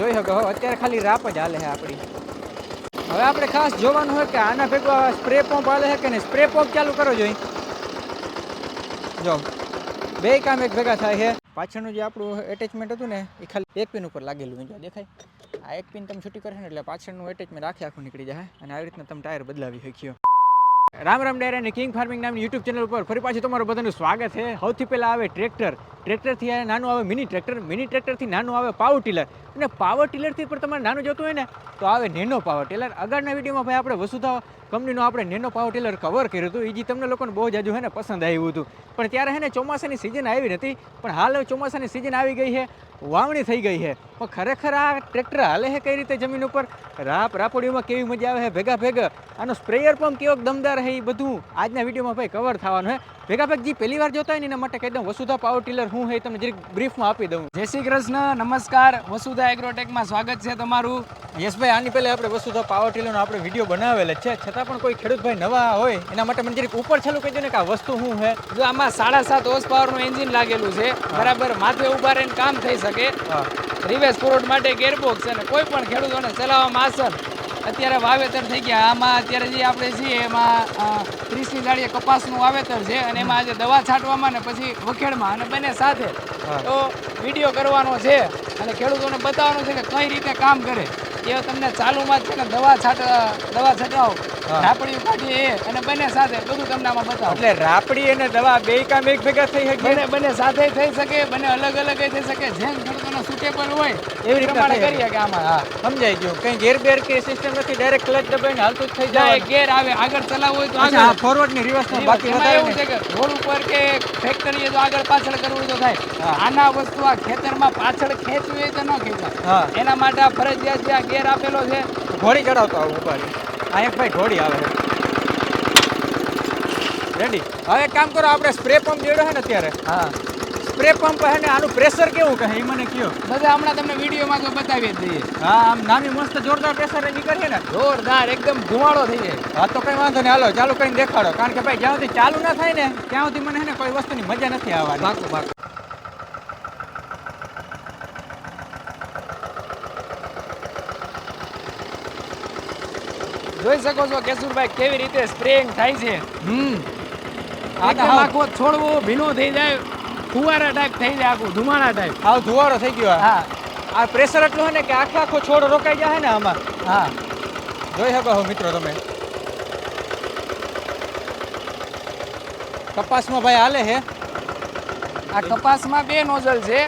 જોઈ શકો અત્યારે ખાલી રાપ જ હાલે છે આપણી. હવે આપણે ખાસ જોવાનું હોય કે આના ભેગો સ્પ્રે પંપ હાલે છે કે નહીં? સ્પ્રે પંપ ચાલુ કરો જોઈ. જો, બે કામ એક ભેગા થાય છે પાછળનું જે આપણું એટેચમેન્ટ હતું ને, એ ખાલી એક પિન ઉપર લાગેલું જો દેખાય. આ એક પિન તમે છૂટી કરશે ને એટલે પાછળનું એટેચમેન્ટ આખે આખું નીકળી જાય અને આવી રીતના તમે ટાયર બદલાવી શક્યો. Ram Ram dare king farming નામની યુટ્યુબ ચેનલ ઉપર ફરી પાછું તમારું બધાનું સ્વાગત છે. સૌથી પહેલાં આવે ટ્રેક્ટર ટ્રેક્ટરથી નાનું આવે, મિની ટ્રેક્ટર, મિની ટ્રેક્ટરથી નાનું આવે પાવર ટીલર અને પાવર ટીલરથી પણ તમારે નાનું જોતું હોય ને, તો આવે નેનો પાવર ટીલર આગળના વિડીયોમાં ભાઈ આપણે વસુધા કંપનીનો આપણે નેનો પાવર ટીલર કવર કર્યું હતું. એ જે તમને લોકોને બહુ જાજુ હે ને પસંદ આવ્યું હતું. પણ ત્યારે હે ને ચોમાસાની સિઝન આવી નથી પણ હાલ ચોમાસાની સિઝન આવી ગઈ છે. વાવણી થઈ ગઈ છે. પણ ખરેખર આ ટ્રેક્ટર હાલે છે કઈ રીતે જમીન ઉપર? રાપ રાપોડીઓમાં કેવી મજા આવે છે? ભેગા ભેગા. આનો સ્પ્રેયર પંપ કેવો દમદાર છે એ બધું આજના વિડીયોમાં ભાઈ કવર થવાનું છે. ભેગા ભેગ જે પહેલી વાર જોતા હોય ને એના માટે કહી દઉં વસુધા પાવર ટીલર હું હોય તમને જરીક બ્રીફમાં આપી દઉં. જય શ્રી કૃષ્ણ નમસ્કાર. વસુધા એગ્રોટેકમાં સ્વાગત છે તમારું. યશભાઈ આની પહેલાં આપણે વસુધા પાવર ટીલરનો આપણે વીડિયો બનાવેલ છે. છતાં પણ કોઈ ખેડૂત ભાઈ નવા હોય એના માટે મને જરીક ઉપર છેલ્લું કહી દઉં ને કે આ વસ્તુ શું છે જો આમાં સાડા સાત હોર્સ પાવરનું એન્જિન લાગેલું છે. બરાબર માથે ઊભા રહીને કામ થઈ શકે. રિવેસ ફોરવર્ડ માટે ગેરબોક્સ અને કોઈ પણ ખેડૂતોને ચલાવવામાં આસન અત્યારે વાવેતર થઈ ગયા. આમાં અત્યારે જે આપણે છીએ એમાં ત્રીસની જાળીએ કપાસનું વાવેતર છે અને એમાં આજે દવા છાંટવામાં ને પછી વખેડમાં અને બંને સાથે તો વીડિયો કરવાનો છે અને ખેડૂતોને બતાવવાનું છે કે કઈ રીતે કામ કરે. એ તમને ચાલુમાં જ છે ને દવા છાંટ દવા છંટાવ. હા. રાપડીયું એ અને બંને સાથે બધું તમને આમાં બતાવો. એટલે રાપડી અને દવા બે કામ એક ભેગા થઈ શકે? બંને બંને સાથે થઈ શકે બંને અલગ અલગ થઈ શકે. જેમ ખેડૂતોને સુટેબલ હોય એવી રીતે પ્રમાણે થઈ શકે. આમાં. હા સમજાઈ ગયું. કઈ ગેર બેર કે સિસ્ટમ નથી ડાયરેક્ટ ક્લચ દબાઈને હાલતું થઈ જાય ગેર આવે. આગળ ચલાવવું હોય તો આગળ. ફોરવર્ડની રિવર્સ બાકી એવું છે કે રોડ ઉપર કે ફેક્ટરીએ તો આગળ પાછળ કરવું તો થાય. આના વસ્તુ આ ખેતરમાં પાછળ ખેંચવી હોય તો ન ખેંચાય. એના માટે આ ફરજિયાત જે આ ગેર આપેલો છે ઘોડી ચડાવતો આવું ઉપર આ એક ભાઈ ઘોડી આવે. રેડી હવે એક કામ કરો આપણે સ્પ્રે પંપ જોડ્યો છે ને અત્યારે હા. સ્પ્રે પંપ હે ને આનું પ્રેશર કેવું કહે એ મને કયો. બધા હમણાં તમને વિડીયોમાં તો બતાવી જ દઈએ. હા આમ નાની મસ્ત જોરદાર પ્રેશર નીકળીએ ને જોરદાર એકદમ ધુમાડો થઈ જાય. હા તો કઈ વાંધો નહીં હાલો ચાલુ કરીને દેખાડો. કારણ કે ભાઈ જ્યાં સુધી ચાલુ ના થાય ને ત્યાં સુધી મને હે ને કોઈ વસ્તુની મજા નથી આવવાની. પાકું પાકું જોઈ શકો છો કેશુરભાઈ કેવી રીતે સ્પ્રેઇંગ થાય છે. હમ. એકદમ આખો છોડવો ભીનો થઈ જાય ફુવારા ટાઈપ થઈ જાય આખું ધુમાડા ટાઈપ હા ધુવારો થઈ ગયો. હા. આ પ્રેશર એટલું હોય ને કે આખો આખો છોડ રોકાઈ જાય ને આમાં. હા. જોઈ શકો છો મિત્રો તમે. કપાસમાં ભાઈ હાલે છે. આ કપાસમાં બે નોઝલ છે.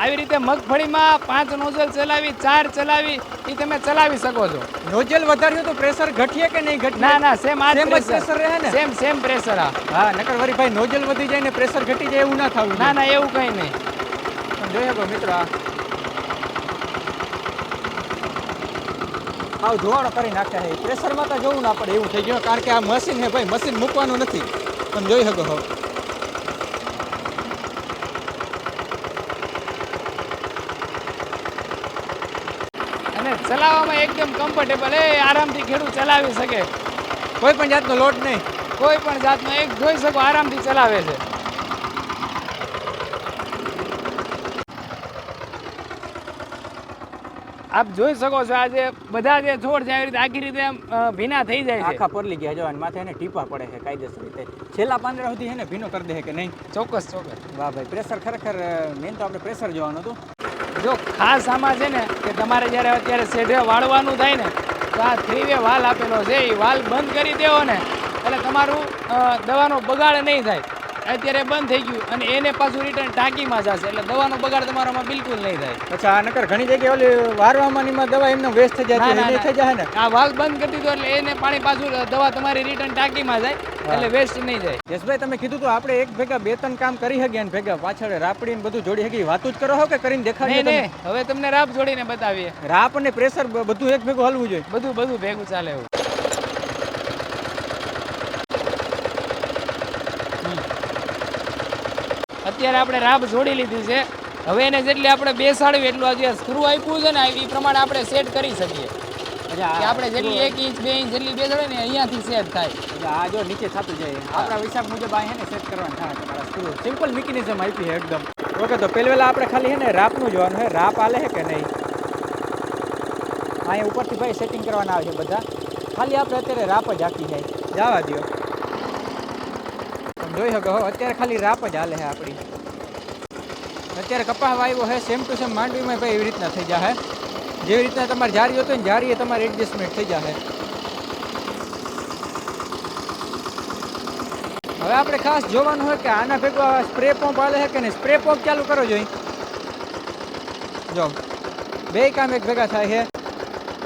આવી રીતે મગફળીમાં પાંચ નોઝલ ચલાવી ચાર ચલાવી એ તમે ચલાવી શકો છો. નોઝલ વધાર્યું તો પ્રેશર ઘટીએ કે નહીં ઘટે ના ના સેમ આ સેમ પ્રેશર. રહે ને? સેમ સેમ પ્રેશર આ. હા નકર વરી ભાઈ નોઝલ વધી જાય ને પ્રેશર ઘટી જાય એવું ના થવું ના ના એવું કઈ નહીં. જોઈ શકો મિત્રો આ. આવ ધોવાણો કરી નાખ્યા છે. પ્રેશરમાં તો જોવું ના પડે એવું થઈ ગયું. કારણ કે આ મશીન છે ભાઈ મશીન મૂકવાનું નથી. તમે જોઈ શકો છો. ચલાવવામાં એકદમ કમ્ફર્ટેબલ એ આરામથી ખેડૂત ચલાવી શકે. કોઈ પણ જાતનો લોટ નહીં. કોઈ પણ જાતનો એક જોઈ શકો આરામથી ચલાવે છે. આપ જોઈ શકો છો આજે બધા જે છોડ છે આવી રીતે આખી રીતે ભીના થઈ જાય છે. આખા પરલી ગયા જવાન માથે એને ટીપા પડે છે કાયદેસર રીતે. છેલ્લા પાંદડા સુધી છે ને ભીનો કરી દે છે કે નહીં? ચોક્કસ ચોક્કસ. વાહ ભાઈ પ્રેશર ખરેખર મેન તો આપણે પ્રેશર જોવાનું હતું. જો ખાસ આમાં છે ને, કે તમારે જ્યારે અત્યારે સેઢે વાળવાનું થાય ને, તો આ થ્રી વે વાલ આપેલો છે. એ વાલ બંધ કરી દેવો ને, એટલે તમારું દવાનો બગાડ નહીં થાય. અત્યારે બંધ થઈ ગયું અને એને પાછું રિટર્ન ટાંકીમાં જશે. એટલે દવાનો બગાડ તમારામાં બિલકુલ નહીં થાય. અચ્છા આ નકર ઘણી જગ્યાએ ઓલી વારવામાં ની દવા એમને વેસ્ટ થઈ જાય ના, છે ના, એ ના. થઈ જાય ને? આ વાલ બંધ કરી દીધો એટલે એને પાણી પાછું દવા તમારી રિટર્ન ટાંકીમાં જાય એટલે વેસ્ટ નહીં જાય યશભાઈ તમે કીધું તો આપણે એક ભેગા બે ત્રણ કામ કરી શકીએ ને ભેગા પાછળ રાપડી ને બધું જોડી શકીએ વાતું જ કરો હો કે કરીને દેખાડીએ હવે તમને રાપ જોડીને બતાવીએ. રાપ અને પ્રેશર બધું એક ભેગું હલવું જોઈએ. બધું બધું ભેગું ચાલે એવું. અત્યારે આપણે રાબ જોડી લીધી છે. હવે એને જેટલી આપણે બેસાડવી એટલું આજે સ્ક્રૂ આપ્યું છે ને એ પ્રમાણે આપણે સેટ કરી શકીએ. આપણે જેટલી એક ઇંચ બે ઇંચ જેટલી બેસાડે ને અહીંયાથી સેટ થાય. આ જો નીચે થતું જાય આપણા હિસાબ મુજબ આ ને સેટ કરવાનું થાય તમારા સ્ક્રૂ સિમ્પલ મિકેનિઝમ આપી છે એકદમ. ઓકે તો પહેલા વહેલા આપણે ખાલી હે ને રાપનું જોવાનું હે રાપ આલે છે કે નહીં? અહીંયા ઉપરથી ભાઈ સેટિંગ કરવાના આવે છે બધા. ખાલી આપણે અત્યારે રાપ જ આખી જાય. જવા દો જોઈ શકો હો અત્યારે ખાલી રાપ જ હાલે છે આપણી. અત્યારે કપાસ વાવ્યો છે સેમ ટુ સેમ માંડવીમાં ભાઈ એવી રીતના થઈ જાય જેવી રીતના તમારે જારી હોતું ને જારી એ તમારે એડજસ્ટમેન્ટ થઈ જાય હવે આપણે ખાસ જોવાનું હોય કે આના ભેગો સ્પ્રે પંપ આવે છે કે નહીં? સ્પ્રે પંપ ચાલુ કરો જોઈ. જો, બે કામ એક ભેગા થાય છે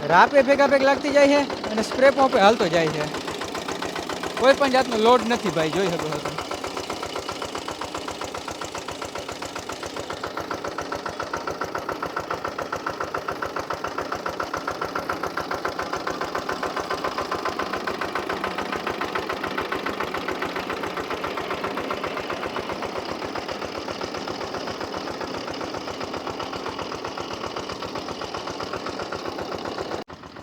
રાપે ભેગા ભેગ લાગતી જાય છે અને સ્પ્રે પંપે હાલતો જાય છે કોઈ પણ જાતનો લોડ નથી ભાઈ, જોઈ શકો છો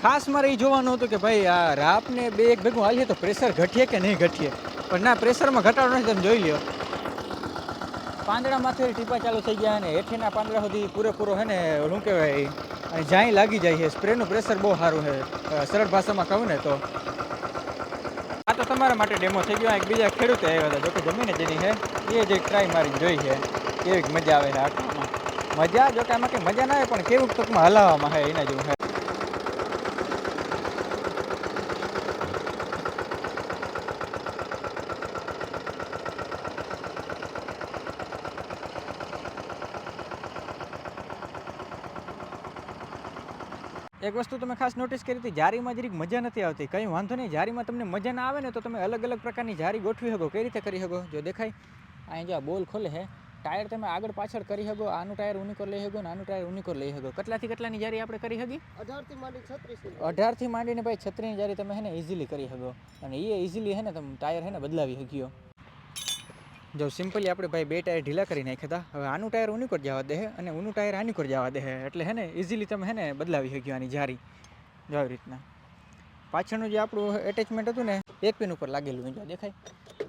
ખાસ મારે એ જોવાનું હતું કે ભાઈ, આ રાપને બે એક ભેગું હાલીએ તો પ્રેશર ઘટીએ કે નહીં ઘટીએ? પણ ના, પ્રેશરમાં ઘટાડો નથી તમે જોઈ લ્યો. પાંદડામાંથી ટીપા ચાલુ થઈ ગયા અને હેઠીના પાંદડા સુધી પૂરેપૂરો હે ને, શું કહેવાય, અને જ્યાં લાગી જાય છે. સ્પ્રેનું પ્રેશર બહુ સારું છે. સરળ ભાષામાં કહું ને તો. આ તો તમારા માટે ડેમો થઈ ગયો. એક બીજા ખેડૂતે આવ્યા હતા, જોકે જમીને જેની છે, એ જે ટ્રાય મારીને જોઈ છે. એવી મજા આવે છે આટલામાં મજા જો કે આમાં કંઈ મજા ના આવે, પણ કેવું ટૂંકમાં હલાવવામાં છે એના જેવું એક વસ્તુ તમે ખાસ નોટિસ કરી હતી જારીમાં જરીક મજા નથી આવતી. કંઈ વાંધો નહીં જારીમાં તમને મજા ના આવે ને તો તમે અલગ અલગ પ્રકારની જારી ગોઠવી શકો. કઈ રીતે કરી શકો? જો દેખાય અહીં જો આ બોલ ખોલે છે ટાયર તમે આગળ પાછળ કરી શકો આનું ટાયર ઉનીકોર લઈ શકો ને આનું ટાયર ઉનીકોર લઈ શકો. કેટલાથી કેટલાની જારી આપણે કરી શકી અઢારથી માંડી છત્રીસ અઢારથી માંડીને ભાઈ છત્રીની જારી તમે હે ને ઇઝીલી કરી શકો. અને એ ઇઝીલી હે ને તમે ટાયર હે ને બદલાવી શક્યો જો સિમ્પલી આપણે ભાઈ બે ટાયર ઢીલા કરી નાખ્યા હતા, હવે આનું ટાયર ઉની કોર જવા દે અને ઉનું ટાયર આની કોર જવા દે એટલે હે ને ઇઝીલી તમે હે ને બદલાવી શક્યો આની જારી. જો આવી રીતના. પાછળનું જે આપણું એટેચમેન્ટ હતું ને, એક પિન ઉપર લાગેલું જો દેખાય.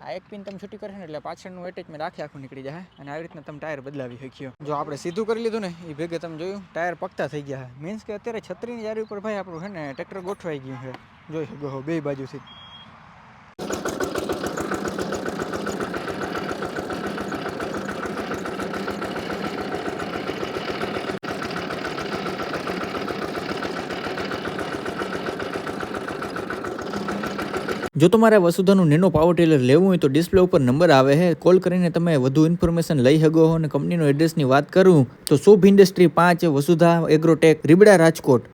આ એક પિન તમે છૂટી કરશો ને એટલે પાછળનું એટેચમેન્ટ આખે આખું નીકળી જાય અને આવી રીતના તમે ટાયર બદલાવી શક્યો. જો આપણે સીધું કરી લીધું ને એ ભેગે તમે જોયું, ટાયર પકતા થઈ ગયા મીન્સ કે અત્યારે છત્રીની જારી ઉપર ભાઈ આપણું હે ને ટ્રેક્ટર ગોઠવાઈ ગયું છે. જોઈ શકો બે બાજુથી. જો તમારે વસુધાનું નેનો પાવર ટેલર લેવું હોય તો ડિસ્પ્લે ઉપર નંબર આવે છે. કોલ કરીને તમે વધુ ઇન્ફોર્મેશન લઈ શકો અને કંપનીનો એડ્રેસની વાત કરું તો શુભ ઇન્ડસ્ટ્રી પાંચ, વસુધા એગ્રોટેક રીબડા, રાજકોટ.